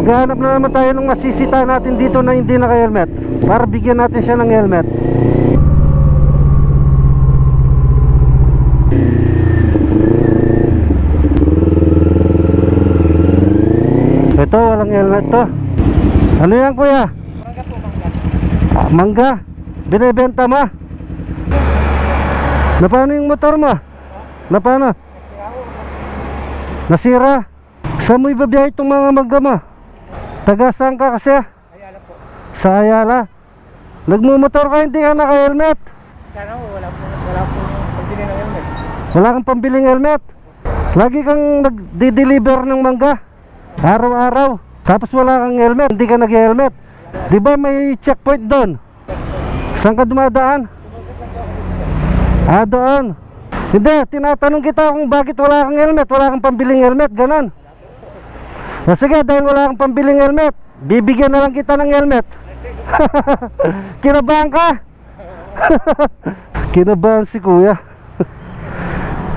Maghahanap na naman tayo ng masisita natin dito na hindi naka-helmet Para bigyan natin siya ng helmet Ito, walang helmet to Ano yan kuya? Mangga po, mangga. Ah, mangga Binibenta mo? Na paano yung motor mo? Na paano? Nasira? Saan mo ibabiyahe itong mga mangga mo? Taga saan ka kasi? Ayala po. Sa Ayala Nagmumotor ka hindi ka naka-helmet Sana po, wala po, wala po yung pagbili ng helmet. Wala kang pambiling helmet Lagi kang nagdi-deliver ng mangga Araw-araw Tapos wala kang helmet Hindi ka nag-helmet Di ba may checkpoint doon? Saan ka dumadaan? Ah, doon Hindi, tinatanong kita kung bakit wala kang helmet Wala kang pambiling helmet, ganon o sige, dahil wala kang pambiling helmet Bibigyan na lang kita ng helmet. Kinabahan ka? Kinabahan si kuya.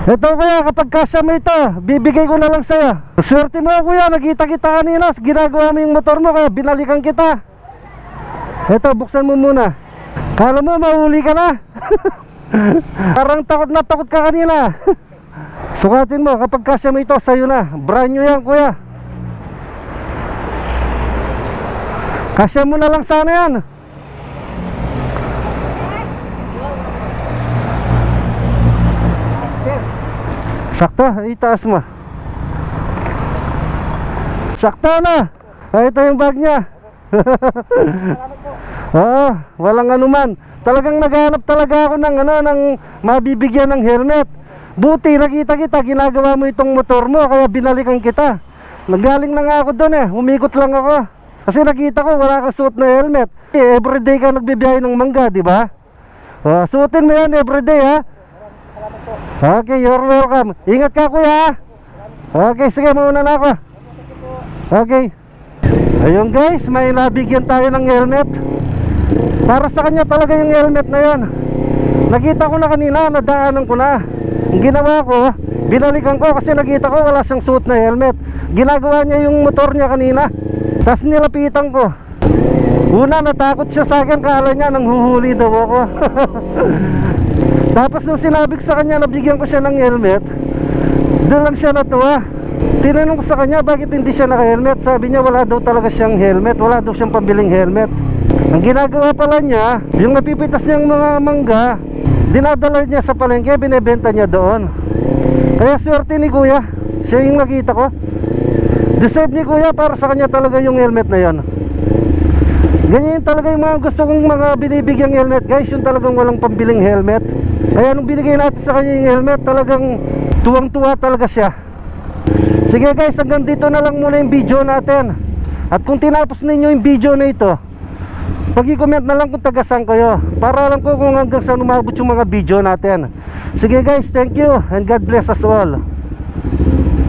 Ito kuya, kapag kasya mo ito Bibigay ko na lang sa'yo. Swerte mo kuya, nakita kita kanina Ginagawa mo yung motor mo, kaya binalikan kita. Ito, buksan mo muna. Kala mo, mahuli ka na. Parang takot na takot ka kanina. Sukatin mo, kapag kasya mo ito, sa'yo na. Brand new yan kuya Kasya mo na lang sana yan. Sakto, itaas mo. Sakto na. Ay, ito yung bag niya. Oo, walang anuman. Talagang naghanap talaga ako ng ano ng mabibigyan ng helmet. Buti nakita kita ginagawa mo itong motor mo kaya binalikan kita. Nagaling na nga ako doon eh, umikot lang ako Kasi nakita ko wala kang suot na helmet eh, Everyday ka nagbibiyahe ng mangga, di ba? Oh, suotin mo yan everyday ha Salamat po. Okay, you're welcome. Ingat ka kuya. Okay, sige, mauna na ako. Okay. Ayun guys, may nabigyan tayo ng helmet. Para sa kanya talaga yung helmet na yon. Nakita ko na kanina, nadaanan ko na. Ang ginawa ko, binalikan ko kasi nakita ko wala siyang suot na helmet. Ginagawa niya yung motor niya kanina. Tapos nilapitan ko. Una, natakot siya sa akin, kala niya nang huhuli daw ako. Tapos nung sinabi ko sa kanya na bigyan ko siya ng helmet. Doon lang siya natuwa. Tinanong ko sa kanya bakit hindi siya naka-helmet? Sabi niya wala daw talaga siyang helmet. Wala daw siyang pambiling helmet. Ang ginagawa pala niya Yung napipitas niyang mga mangga Dinadala niya sa palengke Binebenta niya doon. Kaya swerte ni kuya. Siya yung nakita ko Deserve ni kuya para sa kanya talaga yung helmet na yon Ganyan talaga yung mga gusto kong mga binibigyang helmet. Guys Yung talagang walang pambiling helmet. Kaya nung binigay natin sa kanya yung helmet Talagang tuwang tuwa talaga siya. Sige guys hanggang dito na lang muna yung video natin. At kung tinapos ninyo yung video na ito Pag-comment na lang kung taga-saan kayo. Para alam ko kung hanggang saan umabot yung mga video natin. Sige guys thank you And God bless us all